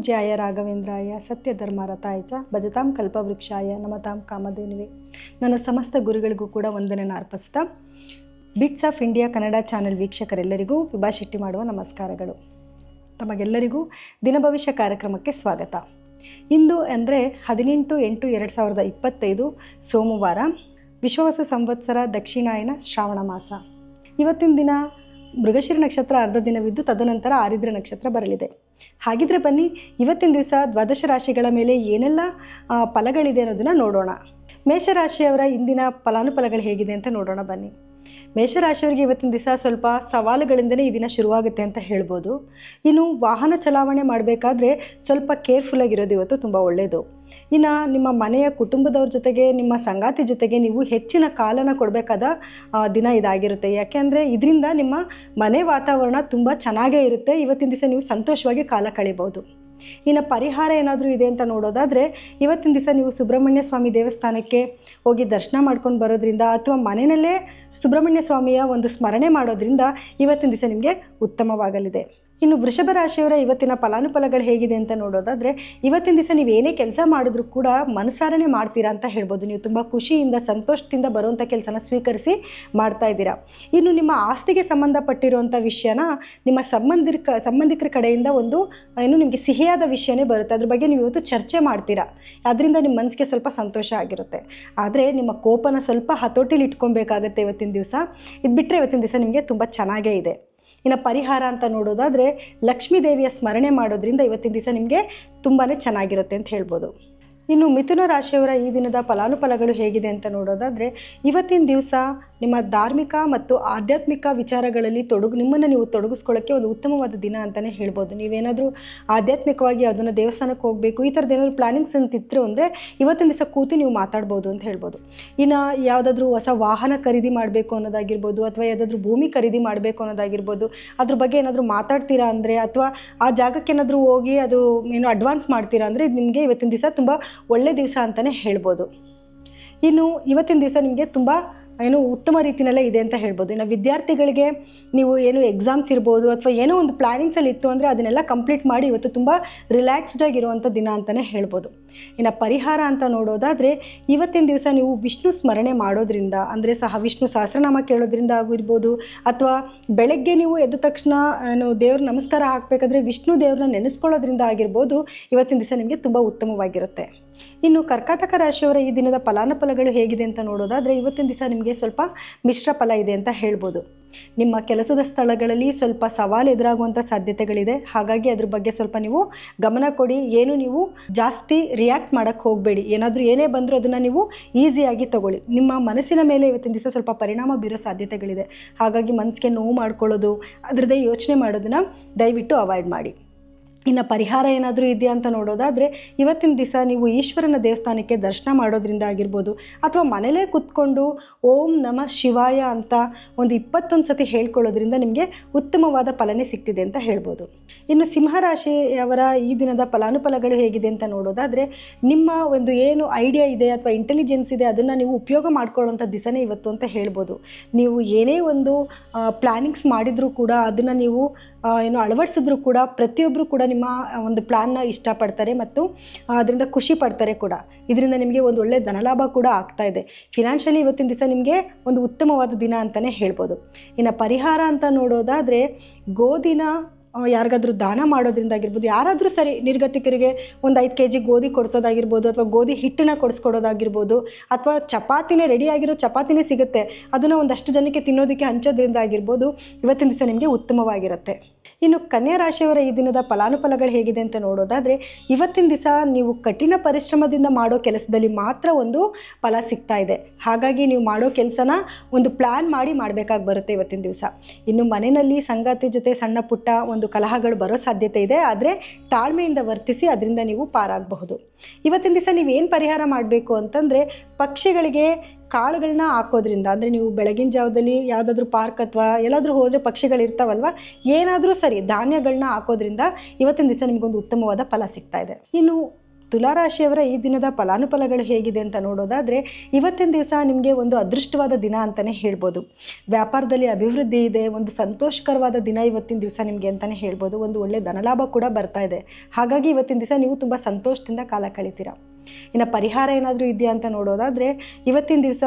ಪೂಜ್ಯಾಯ ರಾಘವೇಂದ್ರಾಯ ಸತ್ಯಧರ್ಮರಥಾಯ ಚ ಭಜತಾಂ ಕಲ್ಪವೃಕ್ಷಾಯ ನಮತಾಂ ಕಾಮಧೇನುವೆ. ನನ್ನ ಸಮಸ್ತ ಗುರುಗಳಿಗೂ ಕೂಡ ವಂದನೆಯನ್ನು ಅರ್ಪಿಸ್ತಾ. Bits of India Kannada channel ವೀಕ್ಷಕರೆಲ್ಲರಿಗೂ Vibha Shetty ಮಾಡುವ ನಮಸ್ಕಾರಗಳು. ತಮಗೆಲ್ಲರಿಗೂ ದಿನಭವಿಷ್ಯ ಕಾರ್ಯಕ್ರಮಕ್ಕೆ ಸ್ವಾಗತ. ಇಂದು ಅಂದರೆ ಹದಿನೆಂಟು ಎಂಟು ಎರಡು ಸಾವಿರದ ಇಪ್ಪತ್ತೈದು ಸೋಮವಾರ ವಿಶ್ವವಸು ಸಂವತ್ಸರ ದಕ್ಷಿಣಾಯನ ಶ್ರಾವಣ ಮಾಸ. ಇವತ್ತಿನ ದಿನ ಮೃಗಶಿರ ನಕ್ಷತ್ರ ಅರ್ಧ ದಿನವಿದ್ದು ತದನಂತರ ಆರಿದ್ರ ನಕ್ಷತ್ರ ಬರಲಿದೆ. ಹಾಗಿದ್ರೆ ಬನ್ನಿ, ಇವತ್ತಿನ ದಿವಸ ದ್ವಾದಶ ರಾಶಿಗಳ ಮೇಲೆ ಏನೆಲ್ಲ ಫಲಗಳಿದೆ ಅನ್ನೋದನ್ನು ನೋಡೋಣ. ಮೇಷರಾಶಿಯವರ ಇಂದಿನ ಫಲಾನುಫಲಗಳು ಹೇಗಿದೆ ಅಂತ ನೋಡೋಣ ಬನ್ನಿ. ಮೇಷರಾಶಿಯವರಿಗೆ ಇವತ್ತಿನ ದಿವಸ ಸ್ವಲ್ಪ ಸವಾಲುಗಳಿಂದಲೇ ಈ ದಿನ ಶುರುವಾಗುತ್ತೆ ಅಂತ ಹೇಳ್ಬೋದು. ಇನ್ನು ವಾಹನ ಚಲಾವಣೆ ಮಾಡಬೇಕಾದ್ರೆ ಸ್ವಲ್ಪ ಕೇರ್ಫುಲ್ಲಾಗಿರೋದು ಇವತ್ತು ತುಂಬ ಒಳ್ಳೆಯದು ಇನ್ನು ನಿಮ್ಮ ಮನೆಯ ಕುಟುಂಬದವ್ರ ಜೊತೆಗೆ, ನಿಮ್ಮ ಸಂಗಾತಿ ಜೊತೆಗೆ ನೀವು ಹೆಚ್ಚಿನ ಕಾಲನ ಕೊಡಬೇಕಾದ ದಿನ ಇದಾಗಿರುತ್ತೆ. ಯಾಕೆಂದರೆ ಇದರಿಂದ ನಿಮ್ಮ ಮನೆ ವಾತಾವರಣ ತುಂಬ ಚೆನ್ನಾಗೇ ಇರುತ್ತೆ. ಇವತ್ತಿನ ದಿವಸ ನೀವು ಸಂತೋಷವಾಗಿ ಕಾಲ ಕಳಿಬೋದು ಇನ್ನು ಪರಿಹಾರ ಏನಾದರೂ ಇದೆ ಅಂತ ನೋಡೋದಾದರೆ, ಇವತ್ತಿನ ದಿವಸ ನೀವು ಸುಬ್ರಹ್ಮಣ್ಯ ಸ್ವಾಮಿ ದೇವಸ್ಥಾನಕ್ಕೆ ಹೋಗಿ ದರ್ಶನ ಮಾಡ್ಕೊಂಡು ಬರೋದ್ರಿಂದ ಅಥವಾ ಮನೆಯಲ್ಲೇ ಸುಬ್ರಹ್ಮಣ್ಯ ಸ್ವಾಮಿಯ ಒಂದು ಸ್ಮರಣೆ ಮಾಡೋದ್ರಿಂದ ಇವತ್ತಿನ ದಿವಸ ನಿಮಗೆ ಉತ್ತಮವಾಗಲಿದೆ. ಇನ್ನು ವೃಷಭ ರಾಶಿಯವರ ಇವತ್ತಿನ ಫಲಾನುಫಲಗಳು ಹೇಗಿದೆ ಅಂತ ನೋಡೋದಾದರೆ, ಇವತ್ತಿನ ದಿವಸ ನೀವು ಏನೇ ಕೆಲಸ ಮಾಡಿದ್ರೂ ಕೂಡ ಮನಸಾರನೆ ಮಾಡ್ತೀರಾ ಅಂತ ಹೇಳ್ಬೋದು. ನೀವು ತುಂಬ ಖುಷಿಯಿಂದ, ಸಂತೋಷದಿಂದ ಬರುವಂಥ ಕೆಲಸನ ಸ್ವೀಕರಿಸಿ ಮಾಡ್ತಾ ಇದ್ದೀರಾ. ಇನ್ನು ನಿಮ್ಮ ಆಸ್ತಿಗೆ ಸಂಬಂಧಪಟ್ಟಿರುವಂಥ ವಿಷಯನ ನಿಮ್ಮ ಸಂಬಂಧಿಕ, ಸಂಬಂಧಿಕರ ಕಡೆಯಿಂದ ಒಂದು, ಏನು ನಿಮಗೆ ಸಿಹಿಯಾದ ವಿಷಯನೇ ಬರುತ್ತೆ. ಅದ್ರ ಬಗ್ಗೆ ನೀವು ಇವತ್ತು ಚರ್ಚೆ ಮಾಡ್ತೀರಾ. ಅದರಿಂದ ನಿಮ್ಮ ಮನಸ್ಸಿಗೆ ಸ್ವಲ್ಪ ಸಂತೋಷ ಆಗಿರುತ್ತೆ. ಆದರೆ ನಿಮ್ಮ ಕೋಪನ ಸ್ವಲ್ಪ ಹತೋಟಿಲಿ ಇಟ್ಕೊಬೇಕಾಗತ್ತೆ ಇವತ್ತಿನ ದಿವಸ. ಇದು ಬಿಟ್ಟರೆ ಇವತ್ತಿನ ದಿವಸ ನಿಮಗೆ ತುಂಬ ಚೆನ್ನಾಗೇ ಇದೆ. ಇನ್ನು ಪರಿಹಾರ ಅಂತ ನೋಡೋದಾದರೆ ಲಕ್ಷ್ಮೀ ದೇವಿಯ ಸ್ಮರಣೆ ಮಾಡೋದ್ರಿಂದ ಇವತ್ತಿನ ದಿವಸ ನಿಮಗೆ ತುಂಬಾ ಚೆನ್ನಾಗಿರುತ್ತೆ ಅಂತ ಹೇಳ್ಬೋದು. ಇನ್ನು ಮಿಥುನ ರಾಶಿಯವರ ಈ ದಿನದ ಫಲಾನುಫಲಗಳು ಹೇಗಿದೆ ಅಂತ ನೋಡೋದಾದರೆ ಇವತ್ತಿನ ದಿವಸ ನಿಮ್ಮ ಧಾರ್ಮಿಕ ಮತ್ತು ಆಧ್ಯಾತ್ಮಿಕ ವಿಚಾರಗಳಲ್ಲಿ ತೊಡಗು, ನಿಮ್ಮನ್ನು ನೀವು ತೊಡಗಿಸ್ಕೊಳ್ಳೋಕ್ಕೆ ಒಂದು ಉತ್ತಮವಾದ ದಿನ ಅಂತಲೇ ಹೇಳ್ಬೋದು. ನೀವೇನಾದರೂ ಆಧ್ಯಾತ್ಮಿಕವಾಗಿ ಅದನ್ನು ದೇವಸ್ಥಾನಕ್ಕೆ ಹೋಗಬೇಕು, ಈ ಥರದ್ದು ಏನಾದರೂ ಪ್ಲಾನಿಂಗ್ಸ್ ಅಂತ ಇತ್ತು ಅಂದರೆ ಇವತ್ತಿನ ದಿವಸ ಕೂತು ನೀವು ಮಾತಾಡ್ಬೋದು ಅಂತ ಹೇಳ್ಬೋದು. ಇನ್ನು ಯಾವುದಾದ್ರೂ ಹೊಸ ವಾಹನ ಖರೀದಿ ಮಾಡಬೇಕು ಅನ್ನೋದಾಗಿರ್ಬೋದು ಅಥವಾ ಯಾವುದಾದ್ರೂ ಭೂಮಿ ಖರೀದಿ ಮಾಡಬೇಕು ಅನ್ನೋದಾಗಿರ್ಬೋದು, ಅದ್ರ ಬಗ್ಗೆ ಏನಾದರೂ ಮಾತಾಡ್ತೀರಾ ಅಂದರೆ ಅಥವಾ ಆ ಜಾಗಕ್ಕೆ ಏನಾದರೂ ಹೋಗಿ ಅದು ಏನು ಅಡ್ವಾನ್ಸ್ ಮಾಡ್ತೀರಾ ಅಂದರೆ ಇದು ನಿಮಗೆ ಇವತ್ತಿನ ದಿವಸ ತುಂಬ ಒಳ್ಳೆ ದಿವಸ ಅಂತಲೇ ಹೇಳ್ಬೋದು. ಇನ್ನು ಇವತ್ತಿನ ದಿವಸ ನಿಮಗೆ ತುಂಬ ಏನು ಉತ್ತಮ ರೀತಿಯಲ್ಲೇ ಇದೆ ಅಂತ ಹೇಳ್ಬೋದು. ಇನ್ನು ವಿದ್ಯಾರ್ಥಿಗಳಿಗೆ ನೀವು ಏನು ಎಕ್ಸಾಮ್ಸ್ ಇರ್ಬೋದು ಅಥವಾ ಏನೋ ಒಂದು ಪ್ಲ್ಯಾನಿಂಗ್ಸಲ್ಲಿ ಇತ್ತು ಅಂದರೆ ಅದನ್ನೆಲ್ಲ ಕಂಪ್ಲೀಟ್ ಮಾಡಿ ಇವತ್ತು ತುಂಬ ರಿಲ್ಯಾಕ್ಸ್ಡ್ ಆಗಿರುವಂಥ ದಿನ ಅಂತಲೇ ಹೇಳ್ಬೋದು. ಇನ್ನು ಪರಿಹಾರ ಅಂತ ನೋಡೋದಾದರೆ ಇವತ್ತಿನ ದಿವಸ ನೀವು ವಿಷ್ಣು ಸ್ಮರಣೆ ಮಾಡೋದ್ರಿಂದ, ಅಂದರೆ ಸಹ ವಿಷ್ಣು ಸಹಸ್ರನಾಮ ಕೇಳೋದ್ರಿಂದ ಆಗಿರ್ಬೋದು, ಅಥವಾ ಬೆಳಗ್ಗೆ ನೀವು ಎದ್ದ ತಕ್ಷಣ, ಏನು ದೇವ್ರ ನಮಸ್ಕಾರ ಹಾಕಬೇಕಾದ್ರೆ ವಿಷ್ಣು ದೇವ್ರನ್ನ ನೆನೆಸ್ಕೊಳ್ಳೋದ್ರಿಂದ ಆಗಿರ್ಬೋದು, ಇವತ್ತಿನ ದಿವಸ ನಿಮಗೆ ತುಂಬ ಉತ್ತಮವಾಗಿರುತ್ತೆ. ಇನ್ನು ಕರ್ಕಾಟಕ ರಾಶಿಯವರ ಈ ದಿನದ ಫಲಾನುಫಲಗಳು ಹೇಗಿದೆ ಅಂತ ನೋಡೋದಾದರೆ ಇವತ್ತಿನ ದಿವಸ ನಿಮಗೆ ಸ್ವಲ್ಪ ಮಿಶ್ರ ಫಲ ಇದೆ ಅಂತ ಹೇಳ್ಬೋದು. ನಿಮ್ಮ ಕೆಲಸದ ಸ್ಥಳಗಳಲ್ಲಿ ಸ್ವಲ್ಪ ಸವಾಲು ಎದುರಾಗುವಂಥ ಸಾಧ್ಯತೆಗಳಿದೆ. ಹಾಗಾಗಿ ಅದ್ರ ಬಗ್ಗೆ ಸ್ವಲ್ಪ ನೀವು ಗಮನ ಕೊಡಿ. ಏನು ನೀವು ಜಾಸ್ತಿ ರಿಯಾಕ್ಟ್ ಮಾಡೋಕ್ಕೆ ಹೋಗಬೇಡಿ. ಏನಾದರೂ ಏನೇ ಬಂದರೂ ಅದನ್ನು ನೀವು ಈಸಿಯಾಗಿ ತಗೊಳ್ಳಿ. ನಿಮ್ಮ ಮನಸ್ಸಿನ ಮೇಲೆ ಇವತ್ತಿನ ದಿವಸ ಸ್ವಲ್ಪ ಪರಿಣಾಮ ಬೀರೋ ಸಾಧ್ಯತೆಗಳಿದೆ. ಹಾಗಾಗಿ ಮನಸ್ಸಿಗೆ ನೋವು ಮಾಡ್ಕೊಳ್ಳೋದು, ಅದರದ್ದೇ ಯೋಚನೆ ಮಾಡೋದನ್ನು ದಯವಿಟ್ಟು ಅವಾಯ್ಡ್ ಮಾಡಿ. ಇನ್ನು ಪರಿಹಾರ ಏನಾದರೂ ಇದೆಯಾ ಅಂತ ನೋಡೋದಾದರೆ ಇವತ್ತಿನ ದಿವಸ ನೀವು ಈಶ್ವರನ ದೇವಸ್ಥಾನಕ್ಕೆ ದರ್ಶನ ಮಾಡೋದ್ರಿಂದ ಆಗಿರ್ಬೋದು ಅಥವಾ ಮನೇಲೇ ಕೂತ್ಕೊಂಡು ಓಂ ನಮ ಶಿವಾಯ ಅಂತ ಒಂದು ಇಪ್ಪತ್ತೊಂದು ಸತಿ ಹೇಳ್ಕೊಳ್ಳೋದ್ರಿಂದ ನಿಮಗೆ ಉತ್ತಮವಾದ ಫಲನೇ ಸಿಗ್ತಿದೆ ಅಂತ ಹೇಳ್ಬೋದು. ಇನ್ನು ಸಿಂಹರಾಶಿಯವರ ಈ ದಿನದ ಫಲಾನುಫಲಗಳು ಹೇಗಿದೆ ಅಂತ ನೋಡೋದಾದರೆ ನಿಮ್ಮ ಒಂದು ಏನು ಐಡಿಯಾ ಇದೆ ಅಥವಾ ಇಂಟೆಲಿಜೆನ್ಸ್ ಇದೆ ಅದನ್ನು ನೀವು ಉಪಯೋಗ ಮಾಡ್ಕೊಳ್ಳೋಂಥ ದಿವಸನೇ ಇವತ್ತು ಅಂತ ಹೇಳ್ಬೋದು. ನೀವು ಏನೇ ಒಂದು ಪ್ಲ್ಯಾನಿಂಗ್ಸ್ ಮಾಡಿದರೂ ಕೂಡ ಅದನ್ನು ನೀವು ಏನು ಅಳವಡಿಸಿದ್ರು ಕೂಡ ಪ್ರತಿಯೊಬ್ಬರು ಕೂಡ ನಿಮ್ಮ ಒಂದು ಪ್ಲ್ಯಾನ್ನ ಇಷ್ಟಪಡ್ತಾರೆ ಮತ್ತು ಅದರಿಂದ ಖುಷಿ ಪಡ್ತಾರೆ ಕೂಡ. ಇದರಿಂದ ನಿಮಗೆ ಒಂದು ಒಳ್ಳೆಯ ಧನಲಾಭ ಕೂಡ ಆಗ್ತಾ ಇದೆ. ಫಿನಾನ್ಷಿಯಲಿ ಇವತ್ತಿನ ದಿವಸ ನಿಮಗೆ ಒಂದು ಉತ್ತಮವಾದ ದಿನ ಅಂತಲೇ ಹೇಳ್ಬೋದು. ಇನ್ನು ಪರಿಹಾರ ಅಂತ ನೋಡೋದಾದರೆ ಗೋಧಿನ ಯಾರಿಗಾದ್ರೂ ದಾನ ಮಾಡೋದ್ರಿಂದ ಆಗಿರ್ಬೋದು, ಯಾರಾದರೂ ಸರಿ ನಿರ್ಗತಿಕರಿಗೆ ಒಂದು ಐದು ಕೆ ಜಿ ಗೋಧಿ ಕೊಡಿಸೋದಾಗಿರ್ಬೋದು ಅಥವಾ ಗೋಧಿ ಹಿಟ್ಟನ್ನ ಕೊಡಿಸ್ಕೊಡೋದಾಗಿರ್ಬೋದು, ಅಥವಾ ಚಪಾತಿನೇ ರೆಡಿಯಾಗಿರೋ ಚಪಾತಿನೇ ಸಿಗುತ್ತೆ, ಅದನ್ನು ಒಂದಷ್ಟು ಜನಕ್ಕೆ ತಿನ್ನೋದಕ್ಕೆ ಹಂಚೋದ್ರಿಂದ ಆಗಿರ್ಬೋದು, ಇವತ್ತಿನ ದಿವಸ ನಿಮಗೆ ಉತ್ತಮವಾಗಿರುತ್ತೆ. ಇನ್ನು ಕನ್ಯಾ ರಾಶಿಯವರ ಈ ದಿನದ ಫಲಾನುಫಲಗಳು ಹೇಗಿದೆ ಅಂತ ನೋಡೋದಾದರೆ, ಇವತ್ತಿನ ದಿವಸ ನೀವು ಕಠಿಣ ಪರಿಶ್ರಮದಿಂದ ಮಾಡೋ ಕೆಲಸದಲ್ಲಿ ಮಾತ್ರ ಒಂದು ಫಲ ಸಿಗ್ತಾ ಇದೆ. ಹಾಗಾಗಿ ನೀವು ಮಾಡೋ ಕೆಲಸನ ಒಂದು ಪ್ಲ್ಯಾನ್ ಮಾಡಿ ಮಾಡಬೇಕಾಗಿ ಬರುತ್ತೆ ಇವತ್ತಿನ ದಿವಸ. ಇನ್ನು ಮನೆಯಲ್ಲಿ ಸಂಗಾತಿ ಜೊತೆ ಸಣ್ಣ ಪುಟ್ಟ ಒಂದು ಕಲಹಗಳು ಬರೋ ಸಾಧ್ಯತೆ ಇದೆ, ಆದರೆ ತಾಳ್ಮೆಯಿಂದ ವರ್ತಿಸಿ ಅದರಿಂದ ನೀವು ಪಾರಾಗಬಹುದು. ಇವತ್ತಿನ ದಿವಸ ನೀವೇನು ಪರಿಹಾರ ಮಾಡಬೇಕು ಅಂತಂದರೆ ಪಕ್ಷಿಗಳಿಗೆ ಕಾಳುಗಳನ್ನ ಹಾಕೋದ್ರಿಂದ, ಅಂದರೆ ನೀವು ಬೆಳಗಿನ ಜಾವದಲ್ಲಿ ಯಾವುದಾದ್ರೂ ಪಾರ್ಕ್ ಅಥವಾ ಎಲ್ಲಾದರೂ ಹೋದರೆ ಪಕ್ಷಿಗಳು ಇರ್ತಾವಲ್ವ, ಏನಾದರೂ ಸರಿ ಧಾನ್ಯಗಳನ್ನ ಹಾಕೋದ್ರಿಂದ ಇವತ್ತಿನ ದಿವಸ ನಿಮಗೊಂದು ಉತ್ತಮವಾದ ಫಲ ಸಿಗ್ತಾ ಇದೆ. ಇನ್ನು ತುಲಾರಾಶಿಯವರ ಈ ದಿನದ ಫಲಾನುಫಲಗಳು ಹೇಗಿದೆ ಅಂತ ನೋಡೋದಾದರೆ, ಇವತ್ತಿನ ದಿವಸ ನಿಮಗೆ ಒಂದು ಅದೃಷ್ಟವಾದ ದಿನ ಅಂತಲೇ ಹೇಳ್ಬೋದು. ವ್ಯಾಪಾರದಲ್ಲಿ ಅಭಿವೃದ್ಧಿ ಇದೆ, ಒಂದು ಸಂತೋಷಕರವಾದ ದಿನ ಇವತ್ತಿನ ದಿವಸ ನಿಮಗೆ ಅಂತಲೇ ಹೇಳ್ಬೋದು. ಒಂದು ಒಳ್ಳೆಯ ಧನಲಾಭ ಕೂಡ ಬರ್ತಾ ಇದೆ. ಹಾಗಾಗಿ ಇವತ್ತಿನ ದಿವಸ ನೀವು ತುಂಬ ಸಂತೋಷದಿಂದ ಕಾಲ ಕಳಿತೀರಾ. ಇನ್ನು ಪರಿಹಾರ ಏನಾದರೂ ಇದೆಯಾ ಅಂತ ನೋಡೋದಾದರೆ, ಇವತ್ತಿನ ದಿವಸ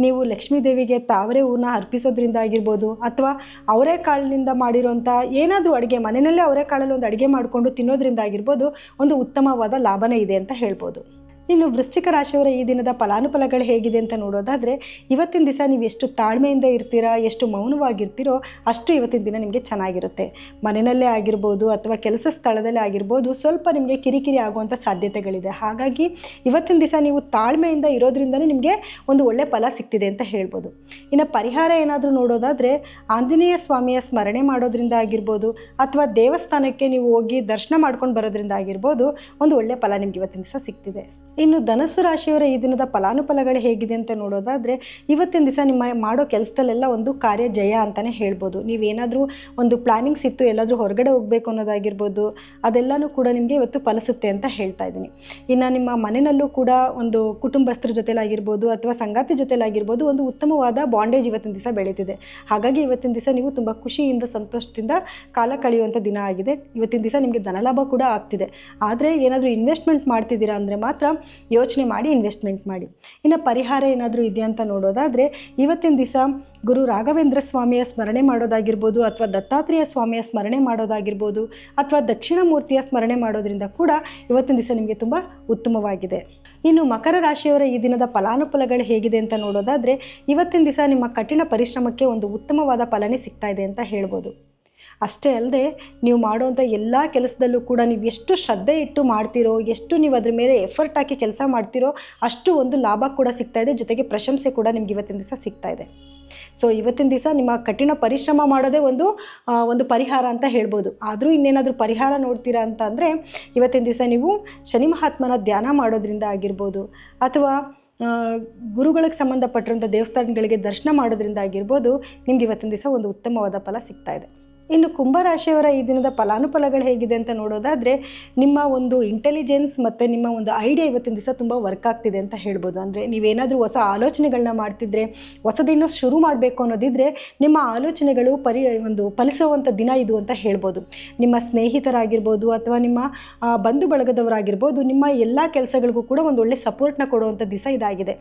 ನೀವು ಲಕ್ಷ್ಮೀ ದೇವಿಗೆ ತಾವರೆ ಹೂವನ್ನ ಅರ್ಪಿಸೋದ್ರಿಂದ ಆಗಿರ್ಬೋದು, ಅಥವಾ ಅವರೇ ಕಾಳಿನಿಂದ ಮಾಡಿರೋಂಥ ಏನಾದರೂ ಅಡುಗೆ, ಮನೆಯಲ್ಲೇ ಅವರೇ ಕಾಳಲ್ಲಿ ಒಂದು ಅಡುಗೆ ಮಾಡಿಕೊಂಡು ತಿನ್ನೋದ್ರಿಂದ ಆಗಿರ್ಬೋದು, ಒಂದು ಉತ್ತಮವಾದ ಲಾಭನೇ ಇದೆ ಅಂತ ಹೇಳ್ಬೋದು. ಇನ್ನು ವೃಶ್ಚಿಕ ರಾಶಿಯವರ ಈ ದಿನದ ಫಲಾನುಫಲಗಳು ಹೇಗಿದೆ ಅಂತ ನೋಡೋದಾದರೆ, ಇವತ್ತಿನ ದಿವಸ ನೀವು ಎಷ್ಟು ತಾಳ್ಮೆಯಿಂದ ಇರ್ತೀರಾ, ಎಷ್ಟು ಮೌನವಾಗಿರ್ತೀರೋ ಅಷ್ಟು ಇವತ್ತಿನ ದಿನ ನಿಮಗೆ ಚೆನ್ನಾಗಿರುತ್ತೆ. ಮನೆಯಲ್ಲೇ ಆಗಿರ್ಬೋದು ಅಥವಾ ಕೆಲಸ ಸ್ಥಳದಲ್ಲೇ ಆಗಿರ್ಬೋದು ಸ್ವಲ್ಪ ನಿಮಗೆ ಕಿರಿಕಿರಿ ಆಗುವಂಥ ಸಾಧ್ಯತೆಗಳಿದೆ. ಹಾಗಾಗಿ ಇವತ್ತಿನ ದಿವಸ ನೀವು ತಾಳ್ಮೆಯಿಂದ ಇರೋದ್ರಿಂದನೇ ನಿಮಗೆ ಒಂದು ಒಳ್ಳೆ ಫಲ ಸಿಗ್ತಿದೆ ಅಂತ ಹೇಳ್ಬೋದು. ಇನ್ನು ಪರಿಹಾರ ಏನಾದರೂ ನೋಡೋದಾದರೆ, ಆಂಜನೇಯ ಸ್ವಾಮಿಯ ಸ್ಮರಣೆ ಮಾಡೋದ್ರಿಂದ ಆಗಿರ್ಬೋದು ಅಥವಾ ದೇವಸ್ಥಾನಕ್ಕೆ ನೀವು ಹೋಗಿ ದರ್ಶನ ಮಾಡ್ಕೊಂಡು ಬರೋದ್ರಿಂದ ಆಗಿರ್ಬೋದು ಒಂದು ಒಳ್ಳೆ ಫಲ ನಿಮಗೆ ಇವತ್ತಿನ ದಿವಸ ಸಿಗ್ತಿದೆ ಇನ್ನು ಧನಸ್ಸು ರಾಶಿಯವರ ಈ ದಿನದ ಫಲಾನುಫಲಗಳು ಹೇಗಿದೆ ಅಂತ ನೋಡೋದಾದರೆ, ಇವತ್ತಿನ ದಿವಸ ನಿಮ್ಮ ಮಾಡೋ ಕೆಲಸದಲ್ಲೆಲ್ಲ ಒಂದು ಕಾರ್ಯ ಜಯ ಅಂತಲೇ ಹೇಳ್ಬೋದು. ನೀವೇನಾದರೂ ಒಂದು ಪ್ಲಾನಿಂಗ್ಸ್ ಇತ್ತು ಎಲ್ಲಾದರೂ ಹೊರಗಡೆ ಹೋಗಬೇಕು ಅನ್ನೋದಾಗಿರ್ಬೋದು, ಅದೆಲ್ಲನೂ ಕೂಡ ನಿಮಗೆ ಇವತ್ತು ಫಲಿಸುತ್ತೆ ಅಂತ ಹೇಳ್ತಾ ಇದ್ದೀನಿ. ಇನ್ನು ನಿಮ್ಮ ಮನೆಯಲ್ಲೂ ಕೂಡ ಒಂದು ಕುಟುಂಬಸ್ಥರ ಜೊತೆಲಾಗಿರ್ಬೋದು ಅಥವಾ ಸಂಗಾತಿ ಜೊತೆಲಾಗಿರ್ಬೋದು, ಒಂದು ಉತ್ತಮವಾದ ಬಾಂಡೇಜ್ ಇವತ್ತಿನ ದಿವಸ ಬೆಳೀತಿದೆ. ಹಾಗಾಗಿ ಇವತ್ತಿನ ದಿವಸ ನೀವು ತುಂಬ ಖುಷಿಯಿಂದ, ಸಂತೋಷದಿಂದ ಕಾಲ ಕಳೆಯುವಂಥ ದಿನ ಆಗಿದೆ. ಇವತ್ತಿನ ದಿವಸ ನಿಮಗೆ ಧನಲಾಭ ಕೂಡ ಆಗ್ತಿದೆ. ಆದರೆ ಏನಾದರೂ ಇನ್ವೆಸ್ಟ್ಮೆಂಟ್ ಮಾಡ್ತಿದ್ದೀರಾ ಅಂದರೆ ಮಾತ್ರ ಯೋಚನೆ ಮಾಡಿ ಇನ್ವೆಸ್ಟ್ಮೆಂಟ್ ಮಾಡಿ. ಇನ್ನು ಪರಿಹಾರ ಏನಾದರೂ ಇದೆಯಾ ಅಂತ ನೋಡೋದಾದರೆ, ಇವತ್ತಿನ ದಿವಸ ಗುರು ರಾಘವೇಂದ್ರ ಸ್ವಾಮಿಯ ಸ್ಮರಣೆ ಮಾಡೋದಾಗಿರ್ಬೋದು, ಅಥವಾ ದತ್ತಾತ್ರೇಯ ಸ್ವಾಮಿಯ ಸ್ಮರಣೆ ಮಾಡೋದಾಗಿರ್ಬೋದು, ಅಥವಾ ದಕ್ಷಿಣ ಮೂರ್ತಿಯ ಸ್ಮರಣೆ ಮಾಡೋದ್ರಿಂದ ಕೂಡ ಇವತ್ತಿನ ದಿವಸ ನಿಮಗೆ ತುಂಬ ಉತ್ತಮವಾಗಿದೆ. ಇನ್ನು ಮಕರ ರಾಶಿಯವರ ಈ ದಿನದ ಫಲಾನುಫಲಗಳು ಹೇಗಿದೆ ಅಂತ ನೋಡೋದಾದರೆ, ಇವತ್ತಿನ ದಿವಸ ನಿಮ್ಮ ಕಠಿಣ ಪರಿಶ್ರಮಕ್ಕೆ ಒಂದು ಉತ್ತಮವಾದ ಫಲನೇ ಸಿಗ್ತಾ ಇದೆ ಅಂತ ಹೇಳ್ಬೋದು. ಅಷ್ಟೇ ಅಲ್ಲದೆ ನೀವು ಮಾಡುವಂಥ ಎಲ್ಲ ಕೆಲಸದಲ್ಲೂ ಕೂಡ ನೀವು ಎಷ್ಟು ಶ್ರದ್ಧೆ ಇಟ್ಟು ಮಾಡ್ತೀರೋ, ಎಷ್ಟು ನೀವು ಅದ್ರ ಮೇಲೆ ಎಫರ್ಟ್ ಹಾಕಿ ಕೆಲಸ ಮಾಡ್ತೀರೋ ಅಷ್ಟು ಒಂದು ಲಾಭ ಕೂಡ ಸಿಗ್ತಾ ಇದೆ, ಜೊತೆಗೆ ಪ್ರಶಂಸೆ ಕೂಡ ನಿಮ್ಗೆ ಇವತ್ತಿನ ದಿವಸ ಸಿಗ್ತಾ ಇದೆ. ಸೊ ಇವತ್ತಿನ ದಿವಸ ನಿಮ್ಮ ಕಠಿಣ ಪರಿಶ್ರಮ ಮಾಡೋದೇ ಒಂದು ಒಂದು ಪರಿಹಾರ ಅಂತ ಹೇಳ್ಬೋದು. ಆದರೂ ಇನ್ನೇನಾದರೂ ಪರಿಹಾರ ನೋಡ್ತೀರಾ ಅಂತ ಅಂದರೆ ಇವತ್ತಿನ ದಿವಸ ನೀವು ಶನಿ ಮಹಾತ್ಮನ ಧ್ಯಾನ ಮಾಡೋದ್ರಿಂದ ಆಗಿರ್ಬೋದು, ಅಥವಾ ಗುರುಗಳಿಗೆ ಸಂಬಂಧಪಟ್ಟಿರೋಂಥ ದೇವಸ್ಥಾನಗಳಿಗೆ ದರ್ಶನ ಮಾಡೋದ್ರಿಂದ ಆಗಿರ್ಬೋದು, ನಿಮ್ಗೆ ಇವತ್ತಿನ ದಿವಸ ಒಂದು ಉತ್ತಮವಾದ ಫಲ ಸಿಗ್ತಾ ಇದೆ. ಇನ್ನು ಕುಂಭರಾಶಿಯವರ ಈ ದಿನದ ಫಲಾನುಫಲಗಳು ಹೇಗಿದೆ ಅಂತ ನೋಡೋದಾದರೆ ನಿಮ್ಮ ಒಂದು ಇಂಟೆಲಿಜೆನ್ಸ್ ಮತ್ತು ನಿಮ್ಮ ಒಂದು ಐಡಿಯಾ ಇವತ್ತಿನ ದಿವಸ ತುಂಬ ವರ್ಕ್ ಆಗ್ತಿದೆ ಅಂತ ಹೇಳ್ಬೋದು. ಅಂದರೆ ನೀವೇನಾದರೂ ಹೊಸ ಆಲೋಚನೆಗಳನ್ನ ಮಾಡ್ತಿದ್ರೆ ಹೊಸದೇನೋ ಶುರು ಮಾಡಬೇಕು ಅನ್ನೋದಿದ್ರೆ ನಿಮ್ಮ ಆಲೋಚನೆಗಳು ಪರಿ, ಒಂದು ಫಲಿಸುವಂಥ ದಿನ ಇದು ಅಂತ ಹೇಳ್ಬೋದು. ನಿಮ್ಮ ಸ್ನೇಹಿತರಾಗಿರ್ಬೋದು ಅಥವಾ ನಿಮ್ಮ ಬಂಧು ಬಳಗದವರಾಗಿರ್ಬೋದು ನಿಮ್ಮ ಎಲ್ಲ ಕೆಲಸಗಳಿಗೂ ಕೂಡ ಒಂದು ಒಳ್ಳೆ ಸಪೋರ್ಟ್ನ ಕೊಡುವಂಥ ದಿವಸ ಇದಾಗಿದೆ.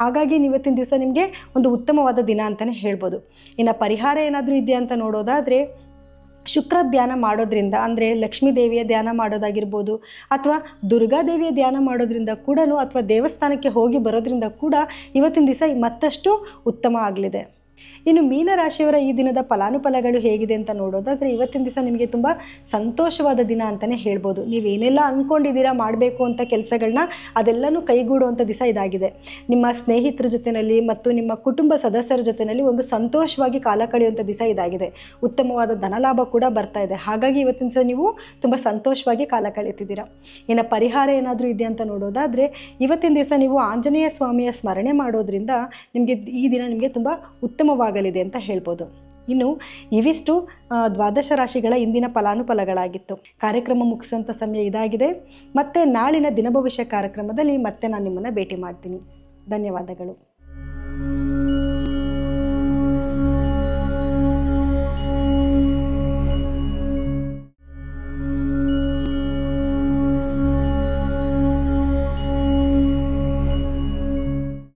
ಹಾಗಾಗಿ ಇವತ್ತಿನ ದಿವಸ ನಿಮಗೆ ಒಂದು ಉತ್ತಮವಾದ ದಿನ ಅಂತಲೇ ಹೇಳ್ಬೋದು. ಇನ್ನು ಪರಿಹಾರ ಏನಾದರೂ ಇದೆಯಾ ಅಂತ ನೋಡೋದಾದರೆ, ಶುಕ್ರ ಧ್ಯಾನ ಮಾಡೋದ್ರಿಂದ, ಅಂದರೆ ಲಕ್ಷ್ಮೀ ದೇವಿಯ ಧ್ಯಾನ ಮಾಡೋದಾಗಿರ್ಬೋದು, ಅಥವಾ ದುರ್ಗಾದೇವಿಯ ಧ್ಯಾನ ಮಾಡೋದ್ರಿಂದ ಕೂಡ ಅಥವಾ ದೇವಸ್ಥಾನಕ್ಕೆ ಹೋಗಿ ಬರೋದ್ರಿಂದ ಕೂಡ ಇವತ್ತಿನ ದಿವಸ ಮತ್ತಷ್ಟು ಉತ್ತಮ ಆಗಲಿದೆ. ಇನ್ನು ಮೀನರಾಶಿಯವರ ಈ ದಿನದ ಫಲಾನುಫಲಗಳು ಹೇಗಿದೆ ಅಂತ ನೋಡೋದಾದರೆ ಇವತ್ತಿನ ದಿವಸ ನಿಮಗೆ ತುಂಬ ಸಂತೋಷವಾದ ದಿನ ಅಂತಲೇ ಹೇಳ್ಬೋದು. ನೀವೇನೆಲ್ಲ ಅಂದ್ಕೊಂಡಿದ್ದೀರಾ ಮಾಡಬೇಕು ಅಂತ ಕೆಲಸಗಳನ್ನ ಅದೆಲ್ಲನೂ ಕೈಗೂಡುವಂಥ ದಿವಸ ಇದಾಗಿದೆ. ನಿಮ್ಮ ಸ್ನೇಹಿತರ ಜೊತೆಯಲ್ಲಿ ಮತ್ತು ನಿಮ್ಮ ಕುಟುಂಬ ಸದಸ್ಯರ ಜೊತೆಯಲ್ಲಿ ಒಂದು ಸಂತೋಷವಾಗಿ ಕಾಲ ಕಳೆಯುವಂಥ ದಿವಸ ಇದಾಗಿದೆ. ಉತ್ತಮವಾದ ಧನಲಾಭ ಕೂಡ ಬರ್ತಾ ಇದೆ. ಹಾಗಾಗಿ ಇವತ್ತಿನ ದಿವಸ ನೀವು ತುಂಬ ಸಂತೋಷವಾಗಿ ಕಾಲ ಕಳೀತಿದ್ದೀರಾ ಇನ್ನು ಪರಿಹಾರ ಏನಾದರೂ ಇದೆ ಅಂತ ನೋಡೋದಾದರೆ ಇವತ್ತಿನ ದಿವಸ ನೀವು ಆಂಜನೇಯ ಸ್ವಾಮಿಯ ಸ್ಮರಣೆ ಮಾಡೋದ್ರಿಂದ ನಿಮಗೆ ಈ ದಿನ ನಿಮಗೆ ತುಂಬ ಉತ್ತಮವಾಗಲಿದೆ ಅಂತ ಹೇಳ್ಬೋದು. ಇನ್ನು ಇವಿಷ್ಟು ದ್ವಾದಶ ರಾಶಿಗಳ ಇಂದಿನ ಫಲಾನುಫಲಗಳಾಗಿತ್ತು. ಕಾರ್ಯಕ್ರಮ ಮುಗಿಸುವಂಥ ಸಮಯ ಇದಾಗಿದೆ. ಮತ್ತೆ ನಾಳಿನ ದಿನಭವಿಷ್ಯ ಕಾರ್ಯಕ್ರಮದಲ್ಲಿ ಮತ್ತೆ ನಾನು ನಿಮ್ಮನ್ನು ಭೇಟಿ ಮಾಡ್ತೀನಿ. ಧನ್ಯವಾದಗಳು.